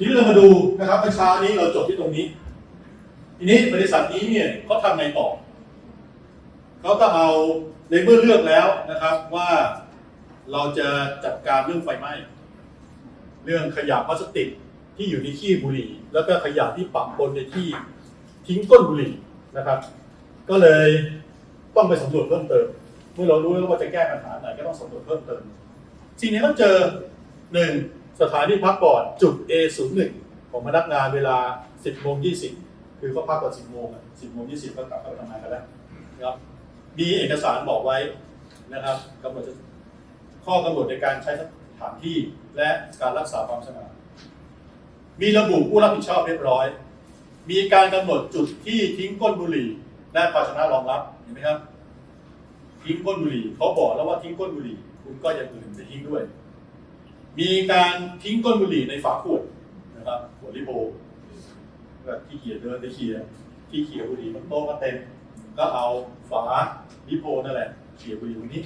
ทีนี้เรามาดูนะครับเมื่อเช้านี้เราจบที่ตรงนี้ ทีนี้บริษัทนี้เนี่ยเขาทำไงต่อเขาก็เอาในเมื่อเลือกแล้วนะครับว่าเราจะจัดการเรื่องไฟไหม้เรื่องขยะพลาสติกที่อยู่ในขี้บุหรี่ แล้วก็ขยะที่ปะปนในที่ทิ้งก้นบุหรี่นะครับ ก็เลยต้องไปสำรวจเพิ่มเติม เมื่อเรารู้แล้วว่าจะแก้ปัญหาไหนก็ต้องสำรวจเพิ่มเติมสิ่งนี้ต้องเจอหนึ่ง สถานที่พักก่อนจุด A01 ของพนักงานเวลา 10โมง20 คือเขาพักก่อน10โมง10โมง20 ก็กลับเข้าไปทำงานกันแล้วนะครับมีเอกสารบอกไว้นะครับกำหนดข้อกำหนดในการใช้สถานที่และการรักษาความสะอาดมีระบุผู้รับผิดชอบเรียบร้อย มีการกำหนดจุดที่ทิ้งก้นบุหรี่และภาชนะรองรับเห็นไหมครับทิ้งก้นบุหรี่เขาบอกแล้วว่าทิ้งก้นบุหรี่ คุณก็อย่างอื่นไปทิ้งด้วย มีการทิ้งก้นบุหรี่ในฝาขวดนะครับขวดลิโบแบบที่เขียเดินไปเขียที่เขียบุหรี่บนโต๊ะก็เต็ม ก็เอาฝาลิโบนั่นแหละเขียบุหรี่ตรงนี้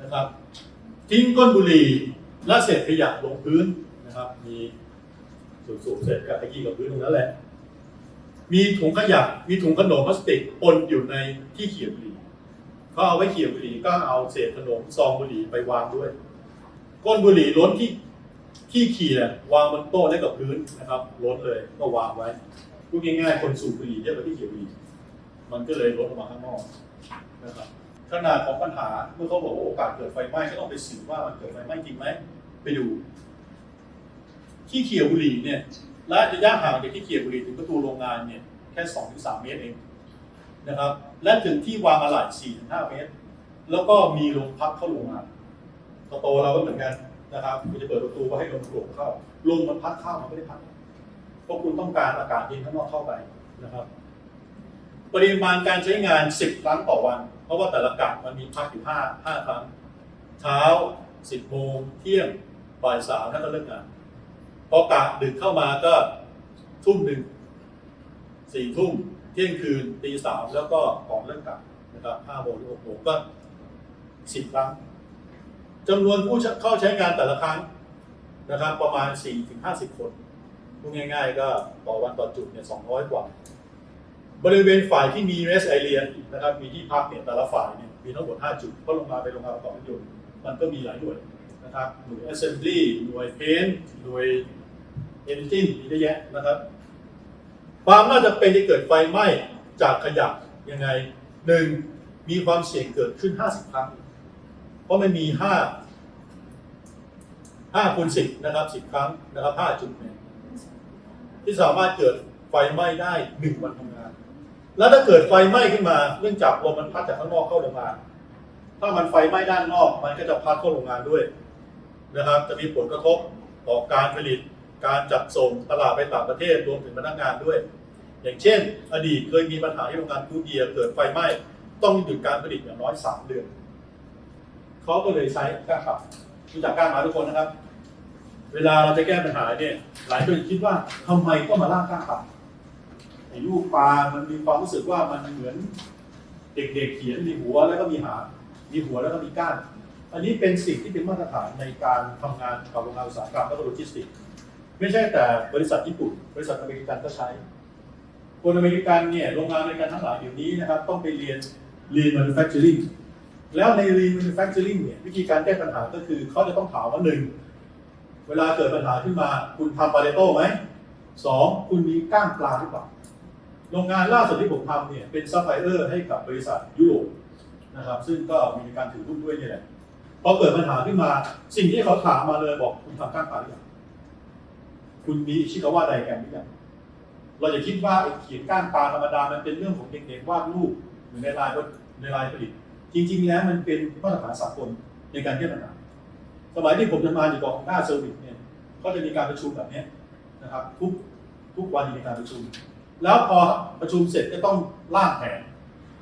นะครับ ทิ้งก้นบุหรี่และเศษขยะลงพื้นนะครับ มีสูบๆเศษกับขยี้กับพื้นตรงนั้นแหละ มีถุงขยะ มีถุงขนมพลาสติกปนอยู่ในที่เขียบุหรี่เขาเอาไว้เขี่ยบุหรี่ก็เอาเศษขนมซองบุหรี่ไปวางด้วย ก้นบุหรี่ล้นที่ที่เขี่ยวางบนโต๊ะและกับพื้นนะครับล้นเลยก็วางไว้พูดง่ายๆคนสูบบุหรี่เยอะกว่าที่เขี่ยบุหรี่มันก็เลยล้นออกมาข้างนอกนะครับขนาดของปัญหาเมื่อเขาบอกว่าโอกาสเกิดไฟไหม้ก็ต้องไปสืบว่ามันเกิดไฟไหม้จริงไหมไปดูที่เขี่ยบุหรี่เนี่ยและระยะห่างจากที่เขี่ยบุหรี่ถึงประตูโรงงานเนี่ยแค่สองถึงสามเมตรเองนะครับ และถึงที่วางอะไหล่4-5เมตร แล้วก็มีลมพัดเข้าโรงงาน โตเราก็เหมือนกันนะครับคุณจะเปิดประตูก็ให้ลมโกรกเข้าลมมันพัดเข้ามันไม่ได้พัดเพราะคุณต้องการอากาศเย็นข้างนอกเข้าไปนะครับ ปริมาณการใช้งาน 10 ครั้งต่อวัน เพราะว่าแต่ละกะมันมีพักอยู่5 5ครั้ง เช้า 10โมงเที่ยงบ่ายสามแล้วก็เลิกงานพอกะดึกเข้ามาก็ทุ่มหนึ่งสี่ทุ่มเที่ยงคืนตีสามแล้วก็ก่อนเลิกกลับนะครับห้าโมงถึงหกโมงก็สิบครั้ง จำนวนผู้เข้าใช้งานแต่ละครั้งนะครับ ประมาณสี่ถึงห้าสิบคนพูดง่าย ๆ ก็ต่อวันต่อจุดเนี่ยสองร้อยกว่า บริเวณฝ่ายที่มี rest area นนะครับ มีที่พักเนี่ยแต่ละฝ่ายเนี่ยมีทั้งหมด 5 จุดเพราะโรงงานเป็นโรงงาประกอบรถยนต์มันก็มีหลายหน่วยนะครับหน่วย assembly หน่วย paint หน่วย engine มีเยอะแยะนะครับ ความน่าจะเป็นที่เกิดไฟไหม้จากขยะยังไงหนึ่งมีความเสี่ยงเกิดขึ้น 50 ครั้ง เพราะมันมี5 5คูณ10นะครับ10ครั้งนะครับ5จุดเนี่ยที่สามารถเกิดไฟไหม้ได้1วันทำงาน แล้วถ้าเกิดไฟไหม้ขึ้นมา เนื่องจากลมมันพัดจากข้างนอกเข้าโรงงาน ถ้ามันไฟไหม้ด้านนอก มันก็จะพัดเข้าโรงงานด้วยนะครับ จะมีผลกระทบต่อการผลิต การจัดส่งตลาดไปต่างประเทศรวมถึงพนักงานด้วย อย่างเช่น อดีตเคยมีปัญหาที่โรงงานกูเดียเกิดไฟไหม้ต้องหยุดการผลิตอย่างน้อยสามเดือน เขาก็เลยใช้ก้านขับรู้จักก้านมาทุกคนนะครับ เวลาเราจะแก้ปัญหาเนี่ย หลายคนคิดว่าทำไมต้องมาล่างก้านขับไอ้ลูกปลา มันมีความรู้สึกว่ามันเหมือนเด็กๆเขียนมีหัวแล้วก็มีหางมีหัวแล้วก็มีก้าน อันนี้เป็นสิ่งที่เป็นมาตรฐานในการทำงานกับโรงงานอุตสาหกรรมและโลจิสติกส์ไม่ใช่แต่บริษัทญี่ปุ่น บริษัทอเมริกันก็ใช้คนอเมริกันเนี่ยโรงงานอเมริกันทั้งหลายเดี๋ยวนี้นะครับต้องไปเรียน Lean Manufacturing แล้วใน Lean Manufacturing เนี่ยวิธีการแก้ปัญหาก็คือเขาจะต้องถามว่าหนึ่งเวลาเกิดปัญหาขึ้นมา คุณทำปาเรโต้ไหมสองคุณมีก้างปลาหรือเปล่าโรงงานล่าสุดที่ผมทำเนี่ยเป็นซัพพลายเออร์ให้กับบริษัทยุโรปนะครับ ซึ่งก็มีการถือหุ้นด้วยนี่แหละพอเกิดปัญหาขึ้นมา สิ่งที่เขาถามมาเลยบอกคุณทำก้างปลาหรือเปล่าคุณมีชิคาว่าไดแกรมหรือยังเราจะคิดว่าไอ้เขียนก้านปลาธรรมดามันเป็นเรื่องของเด็กๆวาดรูปหรือในลายในลายผลิต จริง ๆ แล้วมันเป็นมาตรฐานสากลในการแก้ปัญหาสมัยที่ผมทำงานอยู่กองหน้าเซอร์วิสเนี่ยก็จะมีการประชุมแบบนี้นะครับ ทุกทุกวันมีการประชุม แล้วพอประชุมเสร็จก็ต้องร่างแผน